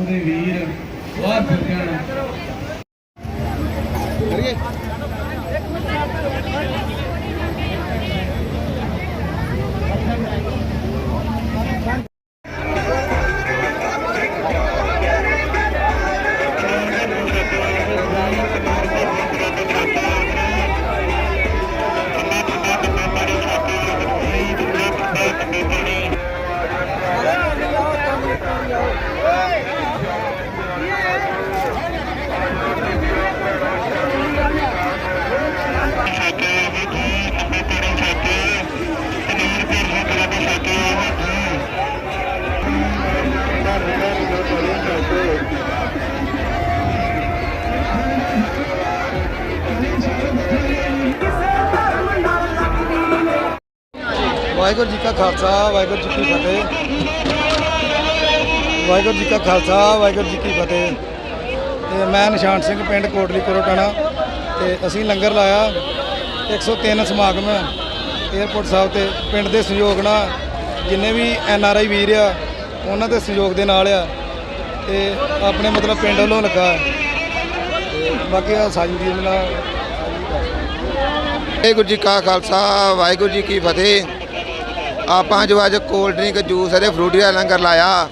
ਉਹਦੇ ਵੀਰ ਬਾਹਰ ਫਿਰ ਜਾਣਾ ਵਾਹਿਗੁਰੂ ਜੀ ਕਾ ਖਾਲਸਾ, ਵਾਹਿਗੁਰੂ ਜੀ ਕੀ ਫਤਿਹ। ਵਾਹਿਗੁਰੂ ਜੀ ਕਾ ਖਾਲਸਾ, ਵਾਹਿਗੁਰੂ ਜੀ ਕੀ ਫਤਿਹ। ਤੇ ਮੈਂ ਨਿਸ਼ਾਨ ਸਿੰਘ ਪਿੰਡ ਕੋਟਲੀ ਕੋਰਟਾਣਾ ਤੇ ਅਸੀਂ ਲੰਗਰ ਲਾਇਆ 103 ਸਮਾਗਮ 에어ਪੋਰਟ ਸਾਹਿਬ ਤੇ, ਪਿੰਡ ਦੇ ਸਹਿਯੋਗ ਨਾਲ, ਜਿੰਨੇ ਵੀ ਐਨ ਆਰ ਆਈ ਵੀਰ ਆ, ਉਹਨਾਂ ਦੇ ਸਹਿਯੋਗ ਦੇ ਨਾਲ ਆ। ਤੇ ਆਪਣੇ ਮਤਲਬ ਪਿੰਡ ਵੱਲੋਂ ਲੱਗਾ। ਬਾਕੀ ਆ ਸਾਜੀ ਦੀ ਨਾਲ। ਵਾਹਿਗੁਰੂ ਜੀ ਕਾ ਖਾਲਸਾ, ਵਾਹਿਗੁਰੂ ਜੀ ਕੀ ਫਤਿਹ। ਆਪਾਂ ਜੋ ਅੱਜ ਕੋਲਡ ਡਰਿੰਕ ਜੂਸ ਅਤੇ ਫਰੂਟੀ ਦਾ ਲੰਗਰ ਲਾਇਆ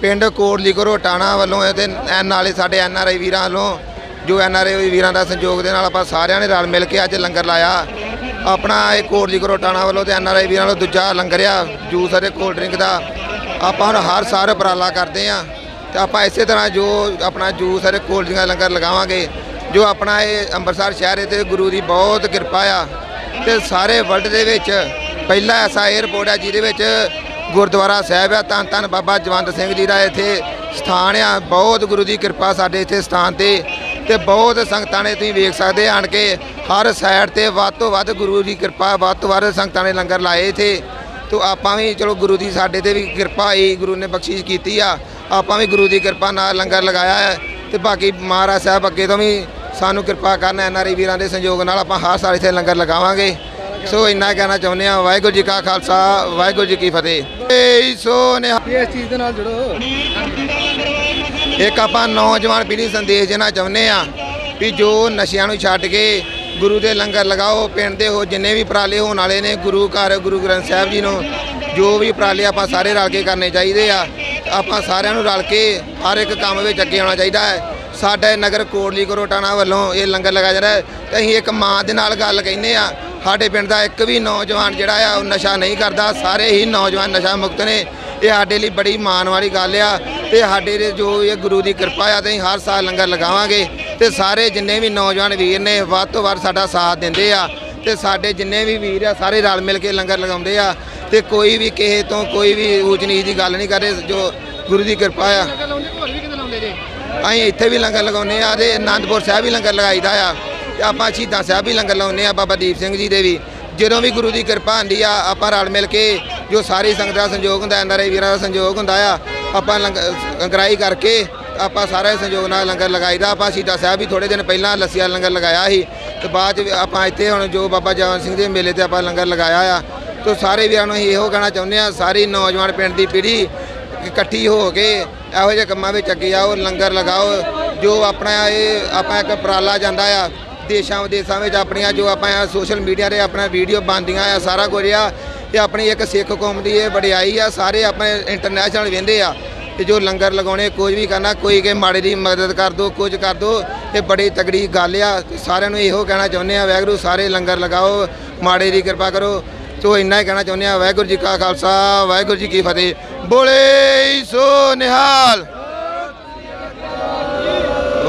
ਪਿੰਡ ਕੋਟਲੀ ਕਰੋ ਟਾਣਾ ਵੱਲੋਂ ਅਤੇ ਐਨ ਨਾਲੇ ਸਾਡੇ ਐਨ ਆਰ ਆਈ ਵੀਰਾਂ ਵੱਲੋਂ, ਜੋ ਐਨ ਆਰ ਆਈ ਵੀਰਾਂ ਦਾ ਸੰਯੋਗ ਦੇ ਨਾਲ ਆਪਾਂ ਸਾਰਿਆਂ ਨੇ ਰਲ ਮਿਲ ਕੇ ਅੱਜ ਲੰਗਰ ਲਾਇਆ। ਆਪਣਾ ਇਹ ਕੋਟਲੀ ਕਰੋ ਟਾਣਾ ਵੱਲੋਂ ਤੇ ਐਨ ਆਰ ਆਈ ਵੀਰਾਂ ਵੱਲੋਂ ਦੂਜਾ ਲੰਗਰ ਆ ਜੂਸ ਅਤੇ ਕੋਲਡ ਡਰਿੰਕ ਦਾ। ਆਪਾਂ ਹੁਣ ਹਰ ਸਾਲ ਉਪਰਾਲਾ ਕਰਦੇ ਆ ਤੇ ਆਪਾਂ ਇਸੇ ਤਰ੍ਹਾਂ ਜੋ ਆਪਣਾ ਜੂਸ ਅਤੇ ਕੋਲਡ ਡਰਿੰਕ ਦਾ ਲੰਗਰ ਲਗਾਵਾਂਗੇ, ਜੋ ਆਪਣਾ ਇਹ ਅੰਮ੍ਰਿਤਸਰ ਸ਼ਹਿਰ ਹੈ ਤੇ ਗੁਰੂ ਦੀ ਬਹੁਤ ਕਿਰਪਾ ਆ ਤੇ ਸਾਰੇ ਵਰਲਡ ਦੇ ਵਿੱਚ ਪਹਿਲਾ ਐਸਾ 에ਅਰਪੋਰਟ ਹੈ ਜਿਹਦੇ ਵਿੱਚ ਗੁਰਦੁਆਰਾ ਸਾਹਿਬ ਆ। ਧੰਨ ਧੰਨ ਬਾਬਾ ਜਵੰਤ ਸਿੰਘ ਜੀ ਦਾ ਇੱਥੇ ਸਥਾਨ ਆ। ਬਹੁਤ ਗੁਰੂ ਦੀ ਕਿਰਪਾ ਸਾਡੇ ਇੱਥੇ ਸਥਾਨ ਤੇ ਤੇ ਬਹੁਤ ਸੰਗਤਾਂ ਨੇ ਤੁਸੀਂ ਵੇਖ ਸਕਦੇ ਆਣ ਕੇ ਹਰ ਸਾਈਡ ਤੇ ਵੱਧ ਤੋਂ ਵੱਧ ਗੁਰੂ ਦੀ ਕਿਰਪਾ, ਵੱਧ ਤੋਂ ਵੱਧ ਸੰਗਤਾਂ ਨੇ ਲੰਗਰ ਲਾਏ ਇੱਥੇ। ਤੋ ਆਪਾਂ ਵੀ ਚਲੋ ਗੁਰੂ ਦੀ ਸਾਡੇ ਤੇ ਵੀ ਕਿਰਪਾ ਆਈ, ਗੁਰੂ ਨੇ ਬਖਸ਼ਿਸ਼ ਕੀਤੀ ਆ। ਆਪਾਂ ਵੀ ਗੁਰੂ ਦੀ ਕਿਰਪਾ ਨਾਲ ਲੰਗਰ ਲਗਾਇਆ ਹੈ ਤੇ ਬਾਕੀ ਮਹਾਰਾਜ ਸਾਹਿਬ ਅੱਗੇ ਤੋਂ ਵੀ ਸਾਨੂੰ ਕਿਰਪਾ ਕਰਨ ਐਨਆਰਆਈ ਵੀਰਾਂ ਦੇ ਸੰਯੋਗ ਨਾਲ ਆਪਾਂ ਹਰ ਸਾਲ ਇੱਥੇ ਲੰਗਰ ਲਗਾਵਾਂਗੇ। ਸੋ ਇੰਨਾ ਕਹਿਣਾ ਚਾਹੁੰਦੇ ਆ ਵਾਹਿਗੁਰੂ ਜੀ ਕਾ ਖਾਲਸਾ ਵਾਹਿਗੁਰੂ ਜੀ ਕੀ ਫਤਿਹ। ਏ ਸੋ ਨੇ ਇਸ ਚੀਜ਼ ਦੇ ਨਾਲ ਜੁੜੋ। ਇੱਕ ਆਪਾਂ ਨੌਜਵਾਨ ਪੀੜ੍ਹੀ ਸੰਦੇਸ਼ ਦੇਣਾ ਚਾਹੁੰਦੇ ਆ ਵੀ ਜੋ ਨਸ਼ਿਆਂ ਨੂੰ ਛੱਡ ਕੇ ਗੁਰੂ ਦੇ ਲੰਗਰ ਲਗਾਓ ਪਿੰਡ ਦੇ ਹੋ ਜਿੰਨੇ ਵੀ ਉਪਰਾਲੇ ਹੋਣ ਵਾਲੇ ਨੇ ਗੁਰੂ ਘਰ ਗੁਰੂ ਗ੍ਰੰਥ ਸਾਹਿਬ ਜੀ ਨੂੰ ਜੋ ਵੀ ਉਪਰਾਲੇ ਆਪਾਂ ਸਾਰੇ ਰਲ ਕੇ ਕਰਨੇ ਚਾਹੀਦੇ ਆ ਆਪਾਂ ਸਾਰਿਆਂ ਨੂੰ ਰਲ ਕੇ ਹਰ ਇੱਕ ਕੰਮ ਵਿੱਚ ਅੱਗੇ ਆਉਣਾ ਚਾਹੀਦਾ ਹੈ। ਸਾਡੇ ਨਗਰ ਕੋਟਲੀ ਕਰੋਟਾਣਾ ਵੱਲੋਂ ਇਹ ਲੰਗਰ ਲਗਾਇਆ ਜਾ ਰਿਹਾ ਹੈ। ਤੇ ਅਸੀਂ ਇੱਕ ਮਾਂ ਦੇ ਨਾਲ ਗੱਲ ਕਹਿੰਦੇ ਆ ਸਾਡੇ ਪਿੰਡ ਦਾ ਇੱਕ ਵੀ ਨੌਜਵਾਨ ਜਿਹੜਾ ਆ ਉਹ ਨਸ਼ਾ ਨਹੀਂ ਕਰਦਾ। ਸਾਰੇ ਹੀ ਨੌਜਵਾਨ ਨਸ਼ਾ ਮੁਕਤ ਨੇ। ਇਹ ਸਾਡੇ ਲਈ ਬੜੀ ਮਾਣ ਵਾਲੀ ਗੱਲ ਆ। ਤੇ ਸਾਡੇ ਦੇ ਜੋ ਇਹ ਗੁਰੂ ਦੀ ਕਿਰਪਾ ਆ ਤੇ ਹਰ ਸਾਲ ਲੰਗਰ ਲਗਾਵਾਂਗੇ। ਤੇ ਸਾਰੇ ਜਿੰਨੇ ਵੀ ਨੌਜਵਾਨ ਵੀਰ ਨੇ ਵੱਧ ਤੋਂ ਵੱਧ ਸਾਡਾ ਸਾਥ ਦਿੰਦੇ ਆ। ਤੇ ਸਾਡੇ ਜਿੰਨੇ ਵੀ ਵੀਰ ਆ ਸਾਰੇ ਰਲ ਮਿਲ ਕੇ ਲੰਗਰ ਲਗਾਉਂਦੇ ਆ। ਤੇ ਕੋਈ ਵੀ ਕਿਸੇ ਤੋਂ ਕੋਈ ਵੀ ਊਚ ਨੀਚ ਦੀ ਗੱਲ ਨਹੀਂ ਕਰਦੇ ਜੋ ਗੁਰੂ ਦੀ ਕਿਰਪਾ ਆ। ਅਸੀਂ ਇੱਥੇ ਵੀ ਲੰਗਰ ਲਗਾਉਂਦੇ ਆ ਤੇ ਆਨੰਦਪੁਰ ਸਾਹਿਬ ਵੀ ਲੰਗਰ ਲਗਾਈਦਾ ਆ। ਆਪਾਂ ਸ਼ਹੀਦਾਂ ਸਾਹਿਬ ਵੀ ਲੰਗਰ ਲਾਉਂਦੇ ਆ ਬਾਬਾ ਦੀਪ ਸਿੰਘ ਜੀ ਦੇ ਵੀ। ਜਦੋਂ ਵੀ ਗੁਰੂ ਦੀ ਕਿਰਪਾ ਹੁੰਦੀ ਆ, ਆਪਾਂ ਰਲ ਮਿਲ ਕੇ ਜੋ ਸਾਰੀ ਸੰਗਤ ਦਾ ਸੰਯੋਗ ਹੁੰਦਾ ਐਨਆਰਆਈ ਵੀਰਾਂ ਦਾ ਸੰਯੋਗ ਹੁੰਦਾ ਆ, ਆਪਾਂ ਲੰਗਰ ਗਰਾਈ ਕਰਕੇ ਆਪਾਂ ਸਾਰੇ ਸੰਯੋਗ ਨਾਲ ਲੰਗਰ ਲਗਾਈਦਾ। ਆਪਾਂ ਸ਼ਹੀਦਾਂ ਸਾਹਿਬ ਵੀ ਥੋੜੇ ਦਿਨ ਪਹਿਲਾਂ ਲੱਸੀ ਵਾਲਾ ਲੰਗਰ ਲਗਾਇਆ ਸੀ ਤੇ ਬਾਅਦ ਚ ਆਪਾਂ ਇੱਥੇ ਹੁਣ ਜੋ ਬਾਬਾ ਜਵਾਨ ਸਿੰਘ ਦੇ ਮੇਲੇ ਤੇ ਆਪਾਂ ਲੰਗਰ ਲਗਾਇਆ ਆ। ਤੇ ਸਾਰੇ ਵੀਰਾਂ ਨੂੰ ਇਹੋ ਕਹਿਣਾ ਚਾਹੁੰਦੇ ਆ ਸਾਰੀ ਨੌਜਵਾਨ ਪਿੰਡ ਦੀ ਪੀੜ੍ਹੀ ਇਕੱਠੀ ਹੋ ਕੇ ਇਹੋ ਜਿਹੇ ਕੰਮਾਂ ਵਿੱਚ ਅੱਗੇ ਆਓ, ਲੰਗਰ ਲਗਾਓ। ਜੋ ਆਪਣਾ ਇਹ, ਆਪਾਂ ਇੱਕ ਉਪਰਾਲਾ ਜਾਂਦਾ ਆ ਦੇਸ਼ਾਂ ਵਿਦੇਸ਼ਾਂ ਵਿੱਚ ਆਪਣੀਆਂ ਜੋ ਆਪਾਂ ਸੋਸ਼ਲ ਮੀਡੀਆ ਤੇ ਆਪਣਾ ਵੀਡੀਓ ਬਣਦੀਆਂ ਆ, ਸਾਰਾ ਕੁਝ ਆ। ਇਹ ਆਪਣੀ ਇੱਕ ਸਿੱਖ ਕੌਮ ਦੀ ਇਹ ਵਡਿਆਈ ਆ, ਸਾਰੇ ਆਪਣੇ ਇੰਟਰਨੈਸ਼ਨਲ ਵੇਂਦੇ ਆ। ਤੇ ਜੋ ਲੰਗਰ ਲਗਾਉਣੇ, ਕੁਝ ਵੀ ਕਰਨਾ, ਕੋਈ ਕੇ ਮਾੜੇ ਦੀ ਮਦਦ ਕਰ ਦੋ, ਕੁਝ ਕਰ ਦੋ ਇਹ ਬੜੀ ਤਗੜੀ ਗੱਲ ਆ। ਸਾਰਿਆਂ ਨੂੰ ਇਹੋ ਕਹਿਣਾ ਚਾਹੁੰਦੇ ਆ, ਵਾਹਿਗੁਰੂ, ਸਾਰੇ ਲੰਗਰ ਲਗਾਓ, ਮਾੜੇ ਦੀ ਕਿਰਪਾ ਕਰੋ। ਸੋ ਇੰਨਾ ਹੀ ਕਹਿਣਾ ਚਾਹੁੰਦੇ ਆ, ਵਾਹਿਗੁਰੂ ਜੀ ਕਾ ਖਾਲਸਾ, ਵਾਹਿਗੁਰੂ ਜੀ ਕੀ ਫਤਿਹ। ਬੋਲੇ ਸੋ ਨਿਹਾਲ।